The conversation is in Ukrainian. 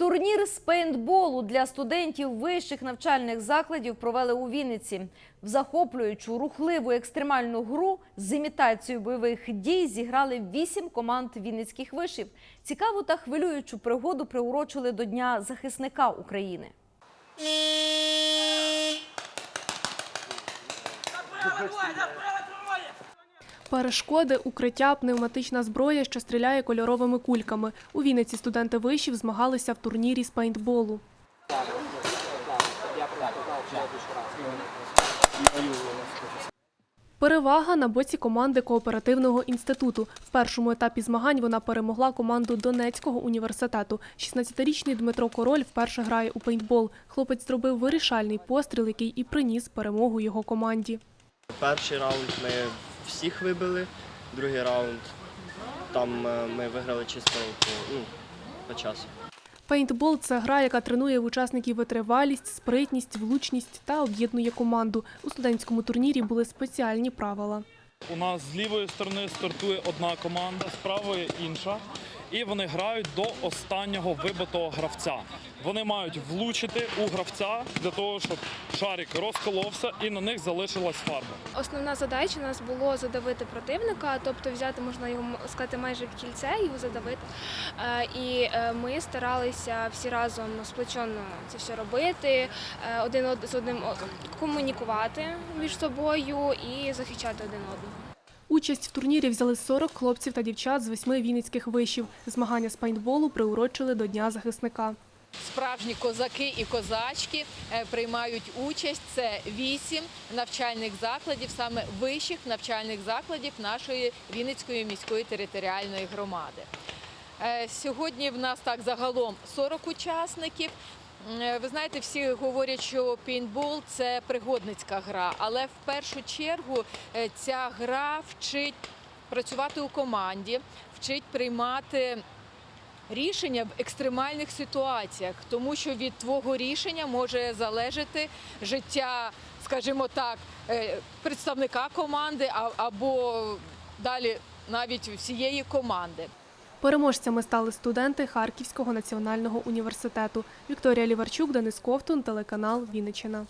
Турнір з пейнтболу для студентів вищих навчальних закладів провели у Вінниці. В захоплюючу рухливу екстремальну гру з імітацією бойових дій зіграли вісім команд вінницьких вишів. Цікаву та хвилюючу пригоду приурочили до Дня захисника України. Перешкоди, укриття, пневматична зброя, що стріляє кольоровими кульками. У Вінниці студенти вишів змагалися в турнірі з пейнтболу. Перевага на боці команди кооперативного інституту. В першому етапі змагань вона перемогла команду Донецького університету. 16-річний Дмитро Король вперше грає у пейнтбол. Хлопець зробив вирішальний постріл, який і приніс перемогу його команді. Перший раунд ми всіх вибили, другий раунд там е, ми виграли чисто по, ну, по часу. Пейнтбол це гра, яка тренує в учасників витривалість, спритність, влучність та об'єднує команду. У студентському турнірі були спеціальні правила. У нас з лівої сторони стартує одна команда, з правої інша. І вони грають до останнього вибитого гравця. Вони мають влучити у гравця для того, щоб шарик розколовся і на них залишилась фарба. Основна задача у нас було задавити противника, тобто взяти, можна його сказати, майже в кільце його задавити. Е, І е, ми старалися всі разом сплечено це все робити, е, один од- з одним комунікувати між собою і захищати один одного. Участь в турнірі взяли 40 хлопців та дівчат з восьми вінницьких вишів. Змагання з пейнтболу приурочили до Дня захисника. Справжні козаки і козачки е, приймають участь. Це вісім навчальних закладів, саме вищих навчальних закладів нашої Вінницької міської територіальної громади. Е, Сьогодні в нас так загалом 40 учасників. Е, Ви знаєте, всі говорять, що пейнтбол – це пригодницька гра, але в першу чергу е, ця гра вчить працювати у команді, вчить приймати рішення в екстремальних ситуаціях, тому що від твого рішення може залежати життя, скажімо так, е, представника команди або далі навіть всієї команди. Переможцями стали студенти Харківського національного університету. Вікторія Ліварчук, Денис Ковтун, телеканал Вінниччина.